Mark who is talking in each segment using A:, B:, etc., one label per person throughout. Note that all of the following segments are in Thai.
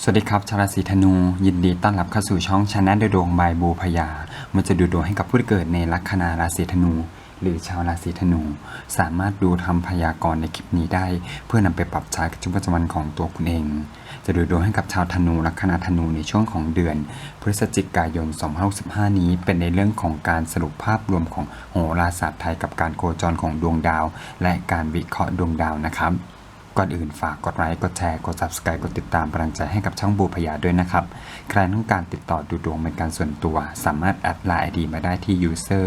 A: สวัสดีครับชาวราศีธนู ยินดีต้อนรับเข้าสู่ช่องชนะดดวงบายบูพยามันจะดูดวงให้กับผู้ที่เกิดในลัคนาราศีธนู หรือชาวราศีธนู สามารถดูทำพยากรณ์ในคลิปนี้ได้ เพื่อนำไปปรับใช้กับชีวิตประจำวันของตัวคุณเอง จะดูดวงให้กับชาวธนูลัคนาธนูในช่วงของเดือน พฤศจิกายน 2565 นี้ เป็นในเรื่องของการสรุปภาพรวมของโหราศาสตร์ไทยกับการโคจรของดวงดาว และการวิเคราะห์ดวงดาวนะครับ ก่อนอื่นฝากกดไลค์ กดแชร์ กด subscribe กดติดตามกำลังใจให้กับช่องบูพยาด้วยนะครับ ใครต้องการติดต่อดูดวงเป็นการส่วนตัว สามารถแอดไลน์ ID มาได้ที่ user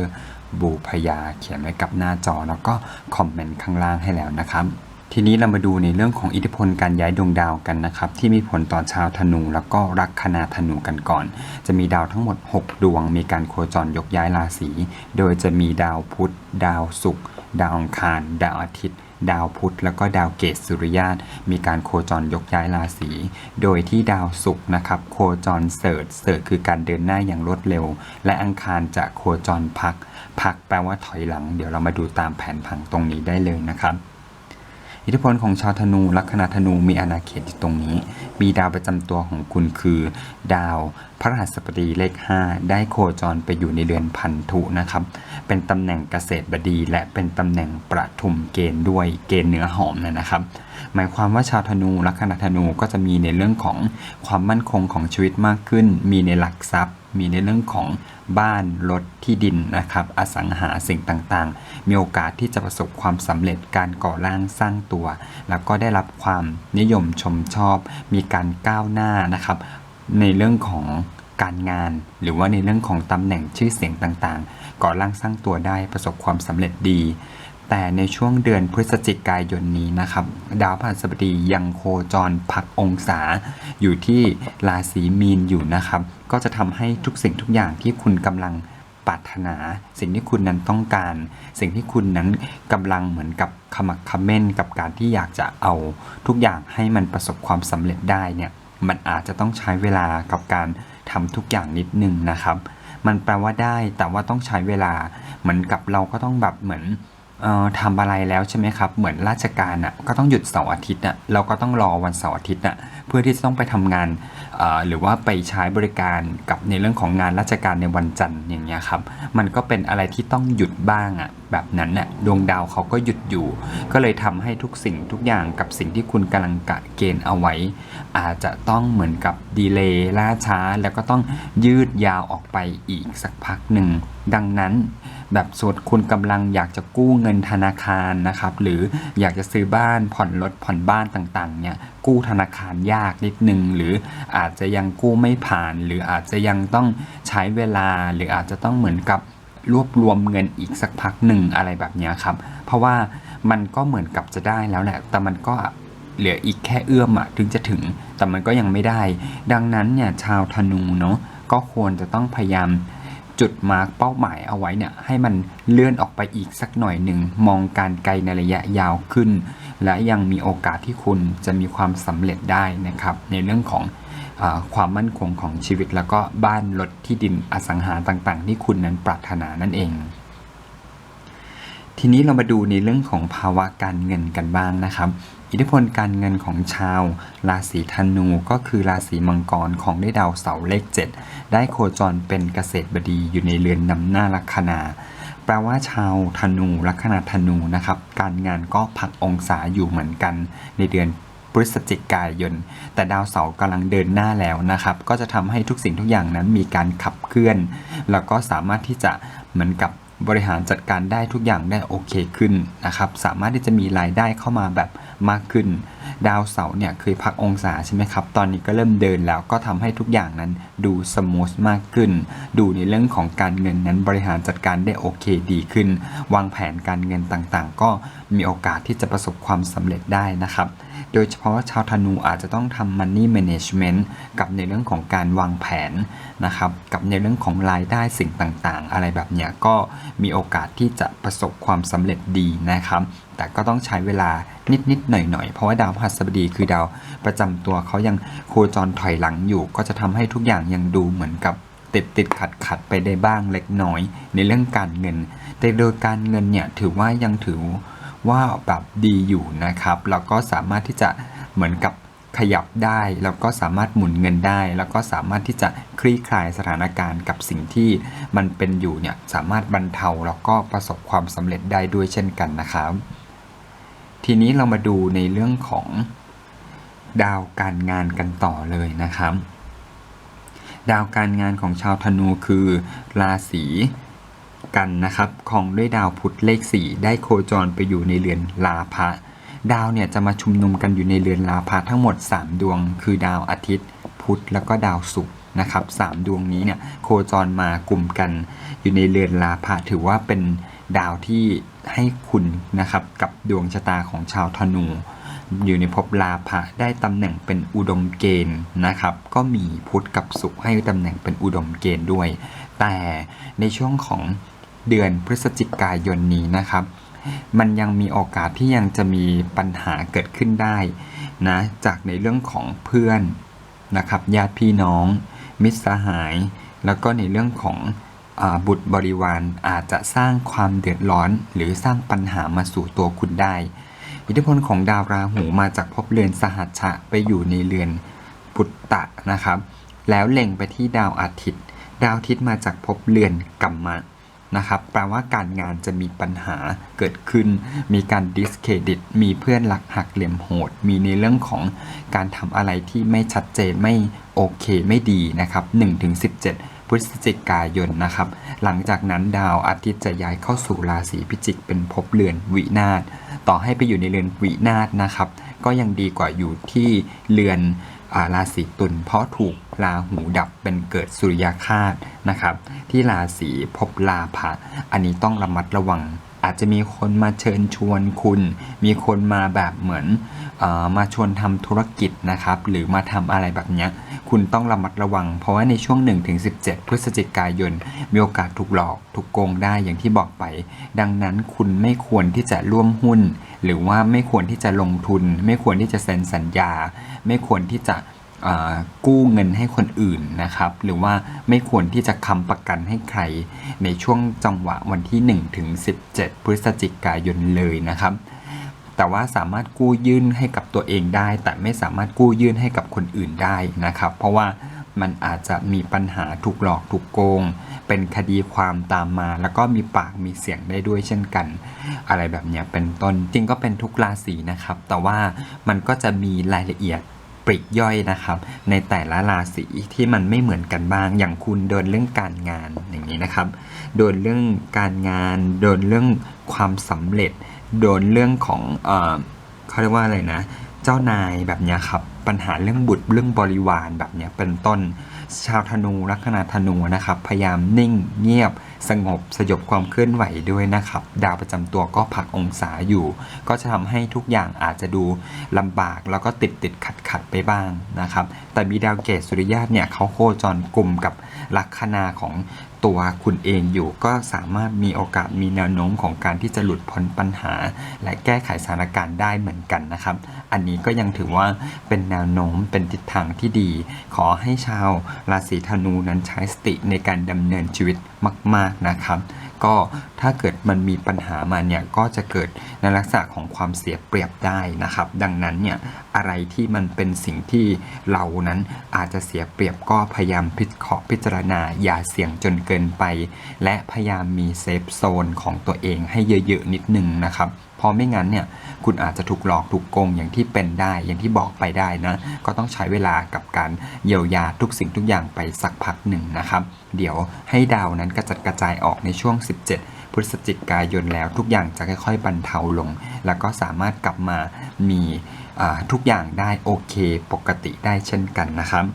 A: บูพยาเขียนไว้กับหน้าจอ แล้วก็คอมเมนต์ข้างล่างให้แล้วนะครับ ทีนี้เรามาดูในเรื่องของอิทธิพลการย้ายดวงดาวกันนะครับ ที่มีผลต่อชาวธนู แล้วก็ลัคนาธนูกันก่อน จะมีดาวทั้งหมด 6 ดวง มีการโคจรยกย้ายราศีโดยจะมีดาวพุธดาวศุกร์ดาวอังคาร ดาวอาทิตย์ ดาวพุธแล้วก็ดาวเกตสุริยาตมีการโคจรยกย้ายราศีโดยที่ดาวศุกร์นะครับ โคจรเสิร์ชเสิร์ชคือการเดินหน้าอย่างรวดเร็ว และอังคารจะโคจรพัก พักแปลว่าถอยหลัง เดี๋ยวเรามาดูตามแผนผังตรงนี้ได้เลยนะครับ อิทธิพลของชาวธนูลัคนาธนูมีอาณาเขตอยู่ตรงนี้ มีดาวประจำตัวของคุณคือ ดาวพระรหัสบดีเลข 5 ได้โคจรไปอยู่ในเรือนพันธุนะครับ เป็นตำแหน่งเกษตรบดี และเป็นตำแหน่งประทุมเกณฑ์ด้วยเกณฑ์เนื้อหอมนะนะครับ หมายความว่าชาวธนูลัคนาธนูก็จะมีในเรื่องของความมั่นคงของชีวิตมากขึ้น มีในหลักทรัพย์ มีในเรื่องของบ้านรถที่ดินนะครับ อสังหาสิ่งต่างๆ มีโอกาสที่จะประสบความสำเร็จการก่อร่างสร้างตัว แล้วก็ได้รับความนิยมชมชอบ มีการก้าวหน้านะครับ ในเรื่องของการงาน หรือว่าในเรื่องของตำแหน่งชื่อเสียงต่างๆ ก่อร่างสร้างตัวได้ประสบความสำเร็จดี แต่ในช่วงเดือนพฤศจิกายนนี้นะครับ ดาวพฤหัสบดียังโคจรพักองศา อยู่ที่ราศีมีนอยู่นะครับ ก็จะทำให้ทุกสิ่งทุกอย่างที่คุณกำลังปรารถนา สิ่งที่คุณนั้นต้องการ สิ่งที่คุณนั้นกำลังเหมือนกับขมักขม้นกับการที่อยากจะเอาทุกอย่างให้มันประสบความสำเร็จได้เนี่ยมันอาจจะต้องใช้เวลากับการทำทุกอย่างนิดนึงนะครับ มันแปลว่าได้แต่ว่าต้องใช้เวลาเหมือนกับเราก็ต้องแบบเหมือน ทำอะไรแล้วใช่ไหมครับ เหมือนราชการอะก็ต้องหยุดเสาร์อาทิตย์อะเราก็ต้องรอวันเสาร์อาทิตย์อะเพื่อที่จะต้องไปทำงานหรือว่าไปใช้บริการกับในเรื่องของงานราชการในวันจันทร์อย่างเงี้ยครับ มันก็เป็นอะไรที่ต้องหยุดบ้างอะแบบนั้นน่ะดวงดาวเขาก็หยุดอยู่ ก็เลยทำให้ทุกสิ่งทุกอย่างกับสิ่งที่คุณกำลังกะเกณฑ์เอาไว้ อาจจะต้องเหมือนกับดีเลย์ล่าช้า แล้วก็ต้องยืดยาวออกไปอีกสักพักหนึ่ง ดังนั้น แบบสมมติคุณกำลังอยากจะกู้เงินธนาคารนะครับ หรืออยากจะซื้อบ้านผ่อนรถผ่อนบ้านต่างๆเนี่ยกู้ธนาคารยากนิดนึง หรืออาจจะยังกู้ไม่ผ่าน หรืออาจจะยังต้องใช้เวลาหรืออาจจะต้องเหมือนกับ รวบรวมเงินอีกสักพักหนึ่งอะไรแบบนี้ครับ เพราะว่ามันก็เหมือนกับจะได้แล้วแหละ แต่มันก็เหลืออีกแค่เอื้อมอะถึงจะถึง แต่มันก็ยังไม่ได้ ดังนั้นเนี่ยชาวธนูเนาะก็ควรจะต้องพยายามจุดมาร์กเป้าหมายเอาไว้เนี่ยให้มันเลื่อนออกไปอีกสักหน่อยหนึ่งมองการไกลในระยะยาวขึ้น และยังมีโอกาสที่คุณจะมีความสำเร็จได้นะครับ ในเรื่องของ ความมั่นคงของชีวิต แล้วก็บ้านรถที่ดินอสังหาต่างๆ ที่คุณนั้นปรารถนานั่นเอง ทีนี้เรามาดูในเรื่องของภาวะการเงินกันบ้างนะครับอิทธิพลการเงินของชาว ราศีธนูก็คือราศีมังกรของได้ดาวเสาร์เลข 7 ได้โคจรเป็นเกษตรบดีอยู่ในเรือนนำหน้าลัคนา แปลว่าชาวธนูลัคนาธนูนะครับ การงานก็พักองศาอยู่เหมือนกันในเดือน ฤศจิกายน แต่ดาวเสาร์กำลังเดินหน้าแล้วนะครับ ก็จะทำให้ทุกสิ่งทุกอย่างนั้นมีการขับเคลื่อน แล้วก็สามารถที่จะเหมือนกับบริหารจัดการได้ทุกอย่างได้โอเคขึ้นนะครับ สามารถที่จะมีรายได้เข้ามาแบบมากขึ้น ดาวเสาร์เนี่ยเคยพักองศาใช่ไหมครับ ตอนนี้ก็เริ่มเดินแล้วก็ทำให้ทุกอย่างนั้นดูสมูทมากขึ้น ดูในเรื่องของการเงินนั้นบริหารจัดการได้โอเคดีขึ้น วางแผนการเงินต่างๆ ก็มีโอกาสที่จะประสบความสำเร็จได้นะครับ โดยเฉพาะชาวธนูอาจจะต้องทำ money management กับในเรื่องของการวางแผนนะครับ กับในเรื่องของรายได้สิ่งต่างๆ อะไรแบบเนี้ยก็มีโอกาสที่จะประสบความสำเร็จดีนะครับ แต่ก็ต้องใช้เวลานิดๆหน่อยๆ เพราะว่าดาวพฤหัสบดีคือดาวประจำตัวเขายังโคจรถอยหลังอยู่ ก็จะทำให้ทุกอย่างยังดูเหมือนกับติดติดขัดขัดไปได้บ้างเล็กน้อย ในเรื่องการเงิน แต่โดยการเงินเนี่ยถือว่ายังถือ ว่าแบบดีอยู่นะครับ แล้วก็สามารถที่จะเหมือนกับขยับได้ แล้วก็สามารถหมุนเงินได้ แล้วก็สามารถที่จะคลี่คลายสถานการณ์กับสิ่งที่มันเป็นอยู่เนี่ยสามารถบรรเทาแล้วก็ประสบความสำเร็จได้ด้วยเช่นกันนะครับ ทีนี้เรามาดูในเรื่องของดาวการงานกันต่อเลยนะครับ ดาวการงานของชาวธนูคือราศี กันนะครับของด้วยดาวพุธเลข 4 ได้โคจรไปอยู่ในเรือนลาภะดาวเนี่ยจะมาชุมนุมกันอยู่ในเรือนลาภะทั้งหมด 3 ดวง คือดาวอาทิตย์ พุธแล้วก็ดาวศุกร์นะครับสามดวงนี้เนี่ยโคจรมากลุ่มกัน อยู่ในเรือนลาภะถือว่าเป็นดาวที่ให้คุณนะครับกับดวงชะตาของชาวธนู อยู่ในภพลาภะได้ตำแหน่งเป็นอุดมเกณฑ์นะครับ ก็มีพุธกับศุกร์ให้ตำแหน่งเป็นอุดมเกณฑ์ด้วย แต่ในช่วงของ เดือนพฤศจิกายนนี้นะครับ มันยังมีโอกาสที่ยังจะมีปัญหาเกิดขึ้นได้นะจากในเรื่องของเพื่อนนะครับญาติพี่น้อง มิตรสหาย แล้วก็ในเรื่องของอบุตรบริวารอาจจะสร้างความเดือดร้อน หรือสร้างปัญหามาสู่ตัวคุณได้ อิทธิพลของดาวราหูมาจากภพเรือนสหัชชะไปอยู่ในเรือนปุตตะนะครับ แล้วเล็งไปที่ดาวอาทิตย์ ดาวอาทิตย์มาจากภพเรือนกัมมะ นะครับแปลว่าการงานจะมีปัญหาเกิดขึ้น มีการดิสเครดิต มีเพื่อนหลักหักเหลี่ยมโหด มีในเรื่องของการทำอะไรที่ไม่ชัดเจนไม่โอเคไม่ดีนะครับ1-17 พฤศจิกายนนะครับ หลังจากนั้นดาวอาทิตย์จะย้ายเข้าสู่ราศีพิจิกเป็นภพเรือนวินาศต่อให้ไปอยู่ในเรือนวินาศนะครับ ก็ยังดีกว่าอยู่ที่เรือน ราศีตุลเพราะถูกราหูดับเป็นเกิดสุริยคาตนะครับ ที่ราศีภพลาภะอันนี้ต้องระมัดระวัง อาจจะมีคนมาเชิญชวนคุณ มีคนมาแบบเหมือนออมาชวนทำธุรกิจนะครับ หรือมาทำอะไรแบบเนี้ยคุณต้องระมัดระวัง เพราะว่าในช่วง 1-17 พฤศจิกายน มีโอกาสถูกหลอก ถูกโกงได้อย่างที่บอกไป ดังนั้นคุณไม่ควรที่จะร่วมหุ้น หรือว่าไม่ควรที่จะลงทุน ไม่ควรที่จะเซ็นสัญญา ไม่ควรที่จะ กู้เงินให้คนอื่นนะครับ หรือว่าไม่ควรที่จะค้ำประกันให้ใครในช่วงจังหวะวันที่ 1 ถึง 17 พฤศจิกายนเลยนะครับ แต่ว่าสามารถกู้ยื่นให้กับตัวเองได้ แต่ไม่สามารถกู้ยื่นให้กับคนอื่นได้นะครับ เพราะว่ามันอาจจะมีปัญหาถูกหลอกถูกโกง เป็นคดีความตามมา แล้วก็มีปากมีเสียงได้ด้วยเช่นกัน อะไรแบบนี้เป็นต้นจริงก็เป็นทุกราศีนะครับ แต่ว่ามันก็จะมีรายละเอียด ปริกย่อยนะครับ ในแต่ละราศีที่มันไม่เหมือนกันบ้าง อย่างคุณโดนเรื่องการงานอย่างนี้นะครับ โดนเรื่องการงาน โดนเรื่องความสำเร็จ โดนเรื่องของเออเขาเรียกว่าอะไรนะ เจ้านายแบบเนี้ยครับ ปัญหาเรื่องบุตรเรื่องบริวารแบบนี้เป็นต้นชาวธนูลัคนาธนูนะครับ พยายามนิ่งเงียบ สงบสยบความเคลื่อนไหวด้วยนะครับ ดาวประจำตัวก็ผลักองศาอยู่ ก็จะทำให้ทุกอย่างอาจจะดูลำบากแล้วก็ติดติดขัดขัดไปบ้างนะครับ แต่มีดาวเกตสุริยะเนี่ยเขาโคจรกลุ่มกับลัคนาของ ตัวคุณเองอยู่ก็สามารถมีโอกาสมีแนวโน้มของการที่จะหลุดพ้นปัญหา และแก้ไขสถานการณ์ได้เหมือนกันนะครับ อันนี้ก็ยังถือว่าเป็นแนวโน้มเป็นทิศทางที่ดี ขอให้ชาวราศีธนูนั้นใช้สติในการดำเนินชีวิตมาก ๆนะครับ ก็ถ้าเกิดมันมีปัญหามาเนี่ยก็จะเกิดในลักษณะของความเสียเปรียบได้นะครับ ดังนั้นเนี่ยอะไรที่มันเป็นสิ่งที่เรานั้นอาจจะเสียเปรียบก็พยายามพิจาพิจารณาอย่าเสี่ยงจนเกินไป และพยายามมีเซฟโซนของตัวเองให้เยอะๆนิดนึงนะครับ เพราะไม่งั้นเนี่ยคุณอาจจะถูกหลอกถูกโกงอย่างที่เป็นได้ อย่างที่บอกไปได้นะ ก็ต้องใช้เวลากับการเยียวยาทุกสิ่งทุกอย่างไปสักพักหนึ่งนะครับ เดี๋ยวให้ดาวนั้นกระจัดกระจายออกในช่วง 17 พฤศจิกายนแล้วทุกอย่างจะค่อยๆบรรเทาลง แล้วก็สามารถกลับมามีทุกอย่างได้โอเคปกติได้เช่นกันนะครับ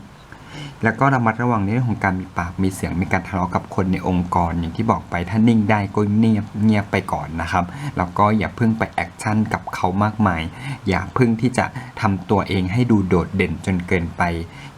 A: แล้วก็ระมัดระวังในเรื่องของการมีปากมีเสียงมีการทะเลาะกับคนในองค์กรอย่างที่บอกไปถ้านิ่งได้ก็เงียบเงียบไปก่อนนะครับแล้วก็อย่าเพิ่งไปแอคชั่นกับเขามากมาย อย่าเพิ่งที่จะทำตัวเองให้ดูโดดเด่นจนเกินไป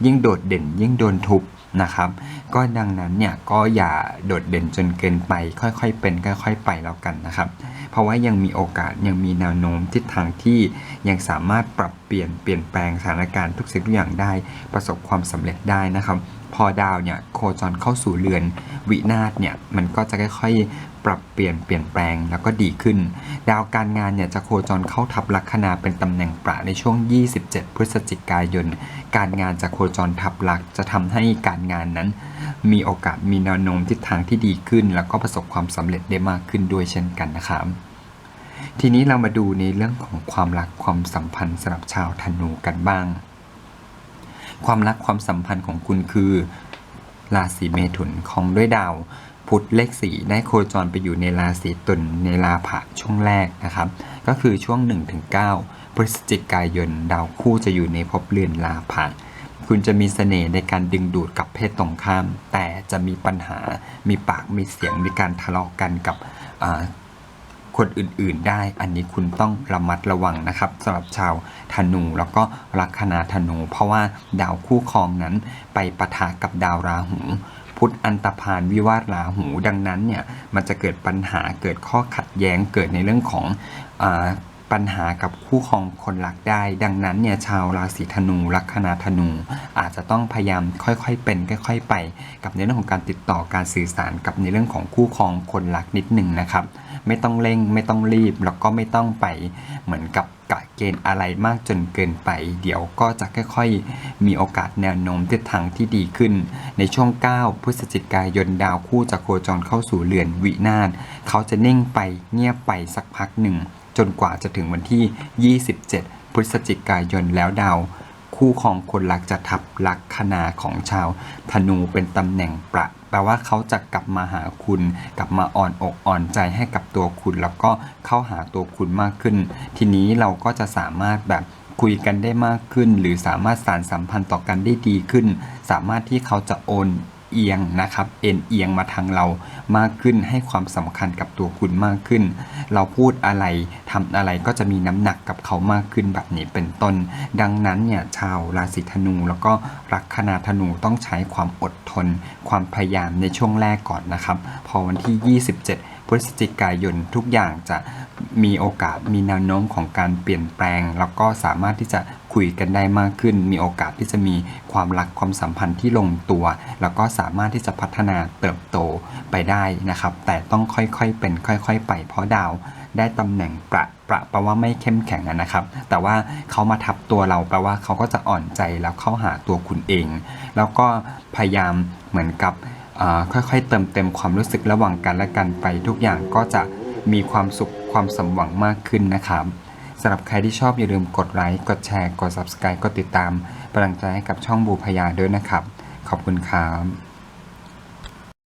A: ยิ่งโดดเด่นยิ่งโดนทุบ นะครับ ก็ดังนั้นเนี่ยก็อย่าโดดเด่นจนเกินไป ค่อยๆเป็นค่อยๆไปแล้วกันนะครับ เพราะว่ายังมีโอกาสยังมีแนวโน้มทิศทางที่ยังสามารถปรับเปลี่ยนเปลี่ยนแปลงสถานการณ์ทุกสิ่งทุกอย่างได้ประสบความสำเร็จได้นะครับ พอดาวเนี่ยโคจรเข้าสู่เรือนวินาศเนี่ยมันก็จะค่อยๆ ปรับเปลี่ยนเปลี่ยนแปลงแล้วก็ดีขึ้น ดาวการงานเนี่ยจะโคจรเข้าทับลัคนาเป็นตำแหน่งประในช่วง 27 พฤศจิกายน การงานจะโคจรทับลักจะทำให้การงานนั้น มีโอกาสมีแนวโน้มทิศทางที่ดีขึ้น แล้วก็ประสบความสำเร็จได้มากขึ้นด้วยเช่นกันนะครับทีนี้เรามาดูในเรื่องของความรักความสัมพันธ์สำหรับชาวธนูกันบ้าง ความรักความสัมพันธ์ของคุณคือราศีเมถุนของด้วยดาว พุธเลขสีได้โคจรไปอยู่ในราศีตุลในราผะช่วงแรกนะครับ ก็คือช่วง 1-9 พฤศจิกายน ดาวคู่จะอยู่ในภพเรือนราผะคุณจะมีเสน่ห์ในการดึงดูดกับเพศตรงข้าม แต่จะมีปัญหา มีปาก มีเสียง มีการทะเลาะกันกับคนอื่นๆ ได้ อันนี้คุณต้องระมัดระวังนะครับสำหรับชาวธนูแล้วก็ลัคนาธนู เพราะว่าดาวคู่ครองนั้นไปปะทะกับดาวราหู พุทธอันตพานวิวาทราหู ดังนั้นเนี่ยมันจะเกิดปัญหาเกิดข้อขัดแย้งเกิดในเรื่องของอปัญหากับคู่ครองคนรักได้ ดังนั้นเนี่ยชาวราศีธนูลัคนาธนู อาจจะต้องพยายามค่อยๆเป็นค่อย ๆ ไป กับในเรื่องของการติดต่อการสื่อสารกับในเรื่องของคู่ครองคนรักนิดหนึ่งนะครับ ไม่ต้องเร่งไม่ต้องรีบแล้วก็ไม่ต้องไปเหมือนกับ กะเกณฑ์อะไรมากจนเกินไป เดี๋ยวก็จะค่อยๆ มีโอกาสแนวโน้มทิศทางที่ดีขึ้น ในช่วง 9 พฤศจิกายนดาวคู่จะโคจรเข้าสู่เรือนวินาศเขาจะนิ่งไปเงียบไปสักพักหนึ่ง จนกว่าจะถึงวันที่ 27 พฤศจิกายนแล้วดาวคู่ครองคนรักจะทับลักคนาของชาวธนูเป็นตำแหน่งประ ลว่าเขาจะกลับมาหาคุณ กลับมาอ่อนอกอ่อนใจให้กับตัวคุณ แล้วก็เข้าหาตัวคุณมากขึ้น ทีนี้เราก็จะสามารถแบบคุยกันได้มากขึ้น หรือสามารถสานสัมพันธ์ต่อกันได้ดีขึ้น สามารถที่เขาจะโอน เอียงนะครับเอ็นเอียงมาทางเรามากขึ้นให้ความสำคัญกับตัวคุณมากขึ้น เราพูดอะไรทำอะไรก็จะมีน้ำหนักกับเขามากขึ้นแบบนี้เป็นต้น ดังนั้นเนี่ยชาวราศีธนูแล้วก็ลัคนาธนูต้องใช้ความอดทน ความพยายามในช่วงแรกก่อนนะครับ พอวันที่ 27 พฤศจิกายนทุกอย่างจะมีโอกาสมีแนวโน้มของการเปลี่ยนแปลง แล้วก็สามารถที่จะคุยกันได้มากขึ้น มีโอกาสที่จะมีความรักความสัมพันธ์ที่ลงตัว แล้วก็สามารถที่จะพัฒนาเติบโตไปได้นะครับ แต่ต้องค่อยๆเป็นค่อยๆ ไปเพราะดาวได้ตำแหน่งประประแปลว่าไม่เข้มแข็งนะครับ แต่ว่าเขามาทับตัวเราแปลว่าเขาก็จะอ่อนใจแล้วเข้าหาตัวคุณเอง แล้วก็พยายามเหมือนกับ ค่อยๆ เติมเต็มความรู้สึกระหว่างกันและกันไป ทุกอย่างก็จะมีความสุขความสมหวังมากขึ้นนะครับสำหรับใครที่ชอบอย่าลืมกดไลค์กดแชร์ กด subscribe กดติดตามป็นกำลังใจให้กับช่องบูพยาด้วยนะครับ ขอบคุณครับ